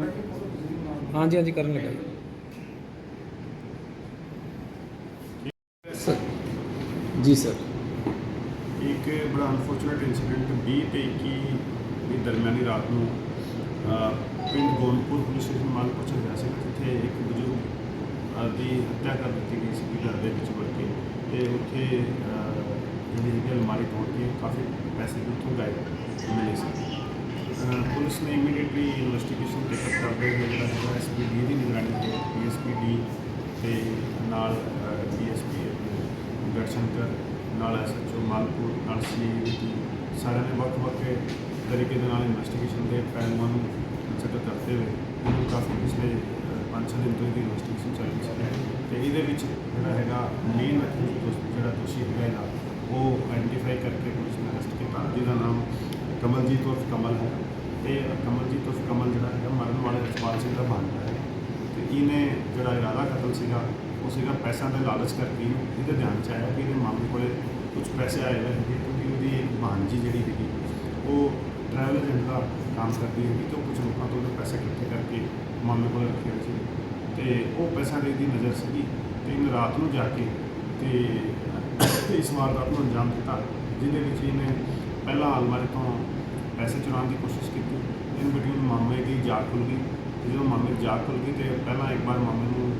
ਹਾਂਜੀ ਹਾਂਜੀ ਕਰਨ ਲੱਗਾ ਜੀ। ਸਰ। ਜੀ ਸਰ। ਇੱਕ ਬੜਾ ਅਨਫੋਰਚੂਨੇਟ ਇਨਸੀਡੈਂਟ 20 ਤੇ 21 ਦੀ ਦਰਮਿਆਨੀ ਰਾਤ ਨੂੰ ਪਿੰਡ ਗੋਨਪੁਰ ਪੁਲਿਸ ਸਟੇਸ਼ਨ ਮਾਲਪੁਰ ਹੋਇਆ ਸੀ ਜਿੱਥੇ ਇੱਕ ਬਜ਼ੁਰਗ ਦੀ ਹੱਤਿਆ ਕਰ ਦਿੱਤੀ ਗਈ ਸੀ ਘਰ ਦੇ ਵਿੱਚ ਵੜ ਕੇ ਤੇ ਉੱਥੇ ਜਿਹੜੀ ਹੈਗੀ ਅਲਮਾਰੀ ਤੋੜ ਕੇ ਕਾਫੀ ਪੈਸੇ ਉੱਥੋਂ ਗਾਇਬ ਪੁਲਿਸ ਨੇ ਇਮੀਡੀਏਟਲੀ ਇਨਵੈਸਟੀਗੇਸ਼ਨ ਟੇਕਅਪ ਕਰਦੇ ਹੋਏ ਜਿਹੜਾ ਹੈਗਾ ਐਸਪੀਡੀ ਦੀ ਨਿਗਰਾਨੀ ਤੇ ਡੀਐਸਪੀਡੀ ਤੇ ਨਾਲ ਡੀਐਸਪੀ ਗੜਸ਼ੰਕਰ ਨਾਲ ਐਸਐਚਓ ਮਾਲਪੁਰ ਨਾਲ ਸੀਏਡੀ ਸਾਰਿਆਂ ਨੇ ਵੱਖ-ਵੱਖ ਤਰੀਕੇ ਦੇ ਨਾਲ ਇਨਵੈਸਟੀਗੇਸ਼ਨ ਦੇ ਪਹਿਲੂਆਂ ਨੂੰ ਕੰਸੀਡਰ ਕਰਦੇ ਹੋਏ ਇਹਨੂੰ ਕਾਫੀ ਪਿਛਲੇ ਅਹ, ਪੰਜ ਛੇ ਦਿਨ ਤੋਂ ਇਹਦੀ ਇਨਵੈਸਟੀਗੇਸ਼ਨ ਚੱਲ ਰਹੀ ਸੀ। ਤੇ ਇਹਦੇ ਵਿੱਚ ਜਿਹੜਾ ਹੈਗਾ ਮੇਨ ਜਿਹੜਾ ਦੋਸ਼ੀ ਹੈਗਾ ਇਹਦਾ ਉਹ ਆਈਡੈਂਟੀਫਾਈ ਕਰਕੇ ਪੁਲਿਸ ਨੇ ਅਰੈਸਟ ਕੀਤਾ। ਜਿਹਦਾ ਨਾਮ ਕਮਲਜੀਤ ਉਰਫ ਕਮਲ ਹੈ। ਤੇ ਕਮਲਜੀਤ ਉਰਫ ਕਮਲ ਜਿਹੜਾ ਹੈਗਾ, ਮਰਨ ਵਾਲੇ ਰਸਪਾਲ ਸਿੰਘ ਦਾ ਭਾਣਜਾ ਹੈ। ਤੇ ਇਹਨੇ ਜਿਹੜਾ ਇਰਾਦਾ ਕਤਲ ਸੀਗਾ, ਉਹ ਸੀਗਾ ਪੈਸਿਆਂ ਦੇ ਲਾਲਚ ਕਰਕੇ ਇਹਦੇ ਧਿਆਨ ਚ ਆਇਆ ਕਿ ਇਹਦੇ ਮਾਮੇ ਕੋਲੇ ਕੁਝ ਪੈਸੇ ਆਏ ਹੋਏ ਹੈਗੇ ਕਿਉਂਕਿ ਉਹਦੀ ਇੱਕ ਭਾਣਜੀ ਜਿਹੜੀ ਹੈਗੀ ਉਹ ਟਰੈਵਲ ਏਜੰਟ ਦਾ ਕੰਮ ਕਰਦੀ ਹੈਗੀ ਤੇ ਉਹ ਕੁਝ ਲੋਕਾਂ ਤੋਂ ਉਹਦੇ ਪੈਸੇ ਇਕੱਠੇ ਕਰਕੇ ਮਾਮੇ ਕੋਲ ਰੱਖੇ ਹੋਏ ਸੀ। ਤੇ ਉਹ ਪੈਸਿਆਂ ਦੀ ਨਜ਼ਰ ਸੀਗੀ ਤੇ ਇਹਨੇ ਰਾਤ ਨੂੰ ਜਾ ਕੇ ਤੇ ਇਸ ਵਾਰਦਾਤ ਨੂੰ ਅੰਜਾਮ ਦਿੱਤਾ, ਜਿਹਦੇ ਵਿੱਚ ਇਹਨੇ ਪਹਿਲਾਂ ਅਲਮਾਰੀ ਤੋਂ ਪੈਸੇ ਚੁਰਾਉਣ ਦੀ ਕੋਸ਼ਿਸ਼ ਕੀਤੀ। ਇਨ ਬਿਟਵੀਨ ਮਾਮੇ ਦੀ ਜਾਗ ਖੁੱਲ ਗਈ। ਤੇ ਜਦੋਂ ਮਾਮੇ ਦੀ ਜਾਗ ਖੁੱਲ ਗਈ ਤੇ ਪਹਿਲਾਂ ਇੱਕ ਵਾਰ ਮਾਮੇ ਨੂੰ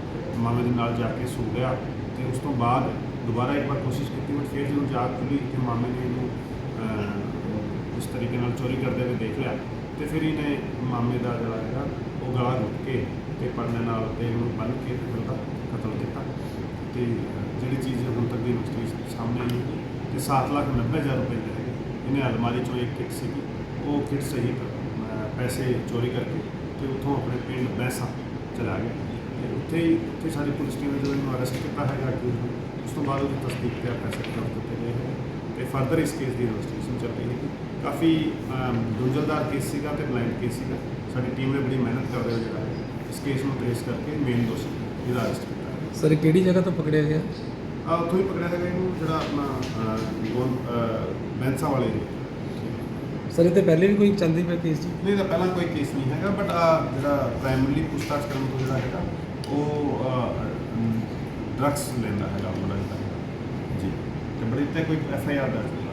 ਮਾਮੇ ਦੇ ਨਾਲ ਜਾ ਕੇ ਸੋ ਗਿਆ ਤੇ ਉਸ ਤੋਂ ਬਾਅਦ ਦੁਬਾਰਾ ਇੱਕ ਵਾਰ ਕੋਸ਼ਿਸ਼ ਕੀਤੀ ਬਟ ਫਿਰ ਜਦੋਂ ਜਾਗ ਖੁੱਲੀ ਤੇ ਮਾਮੇ ਨੇ ਇਹਨੂੰ ਅਹ, ਇਸ ਤਰੀਕੇ ਨਾਲ ਚੋਰੀ ਕਰਦੇ ਹੋਏ ਦੇਖ ਲਿਆ ਤੇ ਫਿਰ ਇਹਨੇ ਮਾਮੇ ਦਾ ਜਿਹੜਾ ਹੈਗਾ ਉਹ ਗਲਾ ਘੁੱਟ ਕੇ ਤੇ ਪਰਨੇ ਨਾਲ ਤੇ ਉਹਨੂੰ ਬੰਨ੍ਹ ਕੇ ਤੇ ਫਿਰ ਉਹਦਾ ਕਤਲ ਕੀਤਾ। ਤੇ ਜਿਹੜੀ ਚੀਜ਼ ਹੁਣ ਤੱਕ ਦੀ ਇਨਵੈਸਟੀਗੇਸ਼ਨ ਸਾਹਮਣੇ ਆਈ ਹੈ ਤੇ 7 ਲੱਖ 90 ਹਜ਼ਾਰ ਰੁਪਏ ਦੇ ਹੈਗੇ। ਇਹਨੇ ਅਲਮਾਰੀ ਚੋਂ ਇੱਕ ਕਿੱਟ ਸੀਗੀ। ਉਹ ਕਿੱਟ ਅਹ, ਪੈਸੇ ਚੋਰੀ ਕਰਕੇ ਤੇ ਉੱਥੋਂ ਆਪਣੇ ਪਿੰਡ ਬੈਸਾ ਚਲਾ ਗਿਆ ਤੇ ਉੱਥੇ ਹੀ ਉੱਥੇ ਸਾਡੀ ਪੁਲਿਸ ਟੀਮ ਨੇ ਜਦੋਂ ਅਰੈਸਟ ਕੀਤਾ ਹੈਗਾ ਕਿ ਉਸ ਤੋਂ ਬਾਅਦ ਉਹਦੀ ਤਸਦੀਕ ਤੇ ਪੈਸੇ ਕਬਜ਼ੇ ਕੀਤੇ ਗਏ ਹੈ ਤੇ ਫਰਦਰ ਇਸ ਕੇਸ ਦੀ ਇਨਵੈਸਟੀਗੇਸ਼ਨ ਚੱਲ ਰਹੀ ਹੈ ਕਾਫੀ ਗੁੰਝਲਦਾਰ ਕੇਸ ਸੀਗਾ ਤੇ ਬਲਾਈਂਡ ਕੇਸ ਸੀਗਾ। ਸਾਡੀ ਟੀਮ ਨੇ ਬੜੀ ਮਿਹਨਤ ਕਰਦੇ ਹੋਏ ਜਿਹੜਾ ਹੈ ਇਸ ਕੇਸ ਨੂੰ ਟ੍ਰੇਸ ਕਰਕੇ ਮੇਨ ਦੋਸ਼ੀ ਇਹਦਾ ਅਰੈਸਟ ਕੀਤਾ ਸਰ ਕਿਹੜੀ ਜਗ੍ਹਾ ਤੋਂ ਪਕੜਿਆ ਗਿਆ? ਆ ਉੱਥੋਂ ਹੀ ਪਕੜਿਆ ਹੈਗਾ ਇਹਨੂੰ ਜਿਹੜਾ ਆਪਣਾ ਗੋਨ ਬੈਂਸਾ ਵਾਲੇ ਨੇ ਸਰ, ਇਹ ਤੇ ਪਹਿਲੇ ਵੀ ਕੋਈ ਚੱਲਦੀ ਪਿਆ ਕੇਸ ਜੀ? ਨਹੀਂ ਤਾਂ ਪਹਿਲਾਂ ਕੋਈ ਕੇਸ ਨਹੀਂ ਹੈਗਾ ਬਟ ਜਿਹੜਾ ਪ੍ਰਾਇਮਰੀ ਪੁੱਛਤਾਛ ਕਰਨ ਤੋਂ ਜਿਹੜਾ ਹੈਗਾ, ਉਹ ਡਰੱਗਸ ਲੈਂਦਾ ਹੈਗਾ ਮੁੰਡਾ ਜਿਹੜਾ ਜੀ। ਤੇ ਬੜੀ, ਤੇ ਕੋਈ ਐਫ ਆਈ ਆਰ ਦਰਜ ਨਹੀਂ।